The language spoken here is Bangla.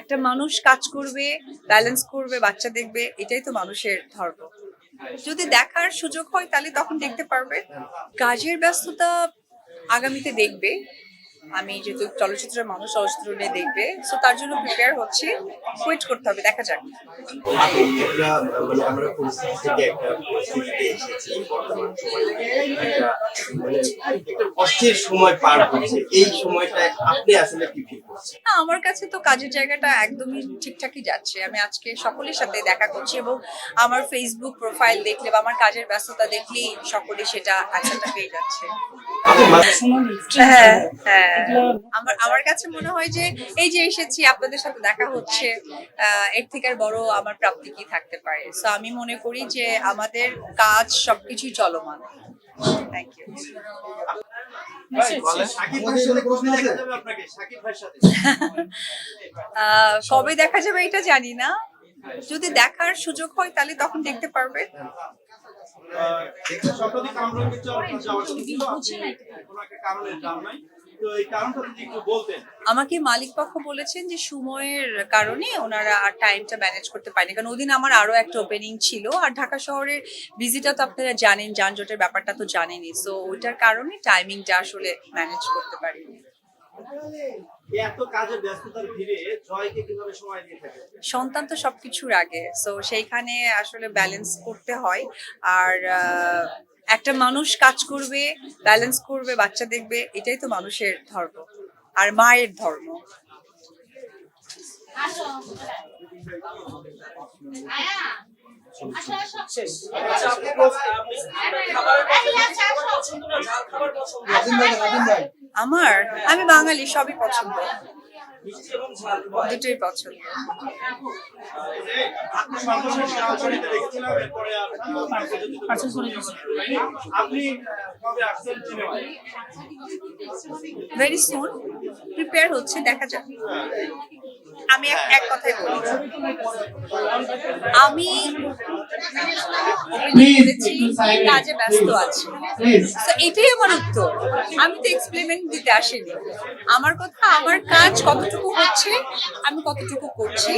একটা মানুষ কাজ করবে ব্যালেন্স করবে, বাচ্চা দেখবে, এটাই তো মানুষের ধর্ম। যদি দেখার সুযোগ হয় তাহলে তখন দেখতে পারবে। কাজের ব্যস্ততা আগামীতে দেখবে। আমি যেহেতু চলচ্চিত্রের মানুষ চলচ্চিত্র নিয়ে দেখবে সো তার জন্য প্রিপেয়ার হচ্ছি। ওয়েট করতে হবে দেখা যাক। আমরা সময়ে পার এই সময়টায় আপনি আসলে কি ফিল করছেন? কাছে তো কাজের জায়গাটা একদমই ঠিকঠাকই যাচ্ছে। আমি আজকে সকলের সাথে দেখা করছি এবং আমার ফেসবুক প্রোফাইল দেখলে বা আমার কাজের ব্যস্ততা দেখলেই সকলে সেটা অ্যান্সারটা পেয়ে যাচ্ছে। হ্যাঁ হ্যাঁ। আমার আমার কাছে মনে হয় যে এই যে এসেছি আপনাদের সাথে দেখা হচ্ছে আহ, এর থেকে আর বড় আমার প্রাপ্তি কি থাকতে পারে? সো আমি মনে করি যে আমাদের কাজ সবকিছুই চলমান। থ্যাংক ইউ কবে দেখা যাবে এটা জানি না। যদি দেখার সুযোগ হয় তাহলে তখন দেখতে পারবে। আমাকে মালিক পক্ষ বলেছেন যে সময়ের কারণে ওনারা আর টাইমটা ম্যানেজ করতে পারেনি। কারণ ওদিন আমার আরও একটা ওপেনিং ছিল। আর ঢাকা শহরের ভিজিটা তো আপনারা জানেন যানজটের ব্যাপারটা তো জানেনই। সো ওইটার কারণে টাইমিংটা আসলে ম্যানেজ করতে পারিনি। এত কাজের ব্যস্ততার ভিড়ে জয়কে কীভাবে সময় দিয়ে থাকে? সন্তান তো সবকিছুর আগে সো সেইখানে আসলে ব্যালেন্স করতে হয়। আর একটা মানুষ কাজ করবে ব্যালেন্স করবে বাচ্চা দেখবে এটাই তো মানুষের ধর্ম আর মায়ের ধর্ম। আমার? আমি বাঙালি সবই পছন্দ। দুটোই পছন্দ। ভেরি সুন প্রিপেয়ার হচ্ছে দেখা যাক। আমি এক এক কথাই বলি। আমি কাজে ব্যস্ত আছি। তো এটাই আমার উত্তর। আমি তো এক্সপেরিমেন্ট দিতে আসিনি। আমার কথা, আমার কাজ কতটুকু হচ্ছে, আমি কতটুকু করছি।